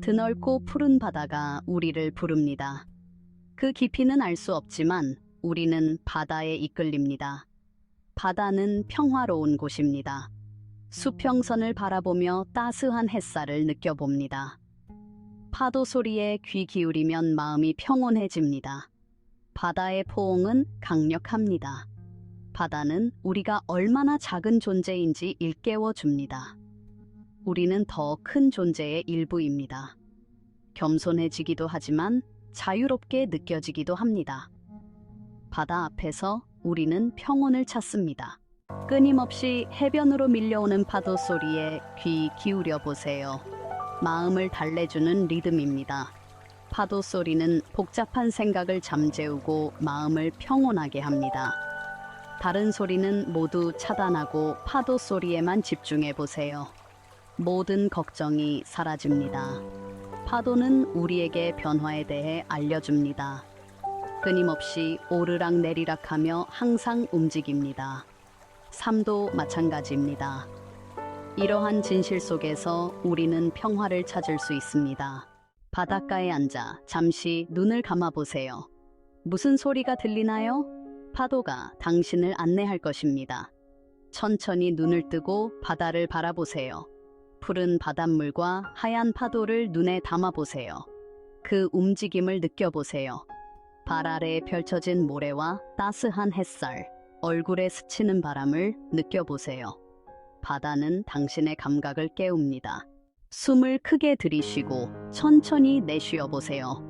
드넓고 푸른 바다가 우리를 부릅니다. 그 깊이는 알 수 없지만 우리는 바다에 이끌립니다. 바다는 평화로운 곳입니다. 수평선을 바라보며 따스한 햇살을 느껴봅니다. 파도 소리에 귀 기울이면 마음이 평온해집니다. 바다의 포옹은 강력합니다. 바다는 우리가 얼마나 작은 존재인지 일깨워 줍니다. 우리는 더 큰 존재의 일부입니다. 겸손해지기도 하지만 자유롭게 느껴지기도 합니다. 바다 앞에서 우리는 평온을 찾습니다. 끊임없이 해변으로 밀려오는 파도 소리에 귀 기울여 보세요. 마음을 달래주는 리듬입니다. 파도 소리는 복잡한 생각을 잠재우고 마음을 평온하게 합니다. 다른 소리는 모두 차단하고 파도 소리에만 집중해 보세요. 모든 걱정이 사라집니다. 파도는 우리에게 변화에 대해 알려줍니다. 끊임없이 오르락 내리락 하며 항상 움직입니다. 삶도 마찬가지입니다. 이러한 진실 속에서 우리는 평화를 찾을 수 있습니다. 바닷가에 앉아 잠시 눈을 감아 보세요. 무슨 소리가 들리나요? 파도가 당신을 안내할 것입니다. 천천히 눈을 뜨고 바다를 바라보세요. 푸른 바닷물과 하얀 파도를 눈에 담아 보세요. 그 움직임을 느껴보세요. 발 아래에 펼쳐진 모래와 따스한 햇살, 얼굴에 스치는 바람을 느껴보세요. 바다는 당신의 감각을 깨웁니다. 숨을 크게 들이쉬고 천천히 내쉬어 보세요.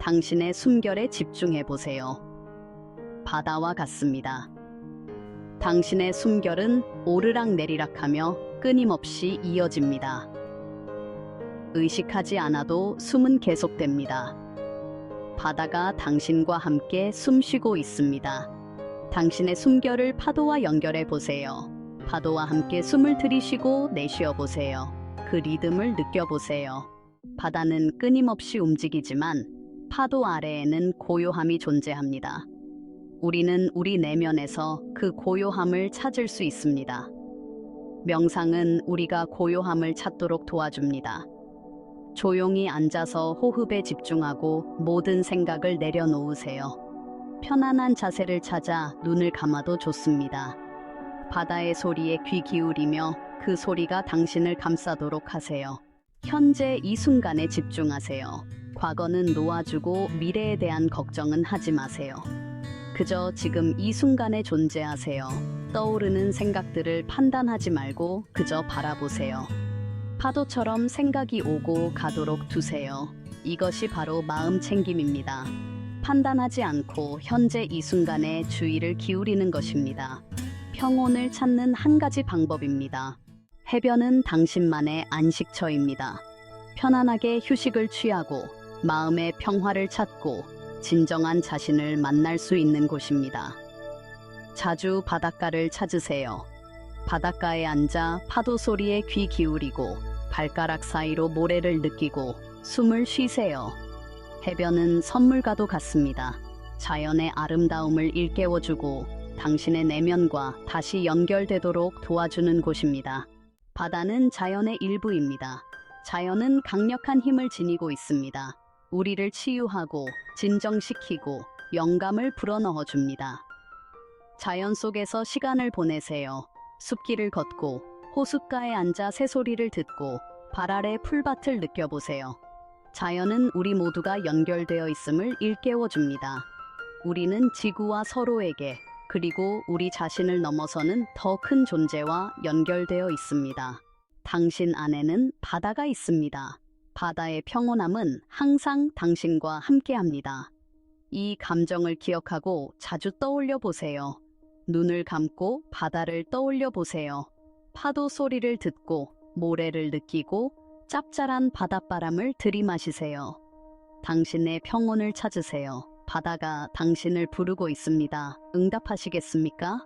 당신의 숨결에 집중해 보세요. 바다와 같습니다. 당신의 숨결은 오르락 내리락하며 끊임없이 이어집니다. 의식하지 않아도 숨은 계속됩니다. 바다가 당신과 함께 숨쉬고 있습니다. 당신의 숨결을 파도와 연결해 보세요. 파도와 함께 숨을 들이쉬고 내쉬어 보세요. 그 리듬을 느껴보세요. 바다는 끊임없이 움직이지만 파도 아래에는 고요함이 존재합니다. 우리는 우리 내면에서 그 고요함을 찾을 수 있습니다. 명상은 우리가 고요함을 찾도록 도와줍니다. 조용히 앉아서 호흡에 집중하고 모든 생각을 내려놓으세요. 편안한 자세를 찾아 눈을 감아도 좋습니다. 바다의 소리에 귀 기울이며 그 소리가 당신을 감싸도록 하세요. 현재 이 순간에 집중하세요. 과거는 놓아주고 미래에 대한 걱정은 하지 마세요. 그저 지금 이 순간에 존재하세요. 떠오르는 생각들을 판단하지 말고 그저 바라보세요. 파도처럼 생각이 오고 가도록 두세요. 이것이 바로 마음 챙김입니다. 판단하지 않고 현재 이 순간에 주의를 기울이는 것입니다. 평온을 찾는 한 가지 방법입니다. 해변은 당신만의 안식처입니다. 편안하게 휴식을 취하고 마음의 평화를 찾고 진정한 자신을 만날 수 있는 곳입니다. 자주 바닷가를 찾으세요. 바닷가에 앉아 파도 소리에 귀 기울이고 발가락 사이로 모래를 느끼고 숨을 쉬세요. 해변은 선물과도 같습니다. 자연의 아름다움을 일깨워주고 당신의 내면과 다시 연결되도록 도와주는 곳입니다. 바다는 자연의 일부입니다. 자연은 강력한 힘을 지니고 있습니다. 우리를 치유하고 진정시키고 영감을 불어넣어 줍니다. 자연 속에서 시간을 보내세요. 숲길을 걷고 호숫가에 앉아 새소리를 듣고 발 아래 풀밭을 느껴보세요. 자연은 우리 모두가 연결되어 있음을 일깨워 줍니다. 우리는 지구와 서로에게 그리고 우리 자신을 넘어서는 더 큰 존재와 연결되어 있습니다. 당신 안에는 바다가 있습니다. 바다의 평온함은 항상 당신과 함께 합니다. 이 감정을 기억하고 자주 떠올려 보세요. 눈을 감고 바다를 떠올려 보세요. 파도 소리를 듣고 모래를 느끼고 짭짤한 바닷바람을 들이마시세요. 당신의 평온을 찾으세요. 바다가 당신을 부르고 있습니다. 응답하시겠습니까?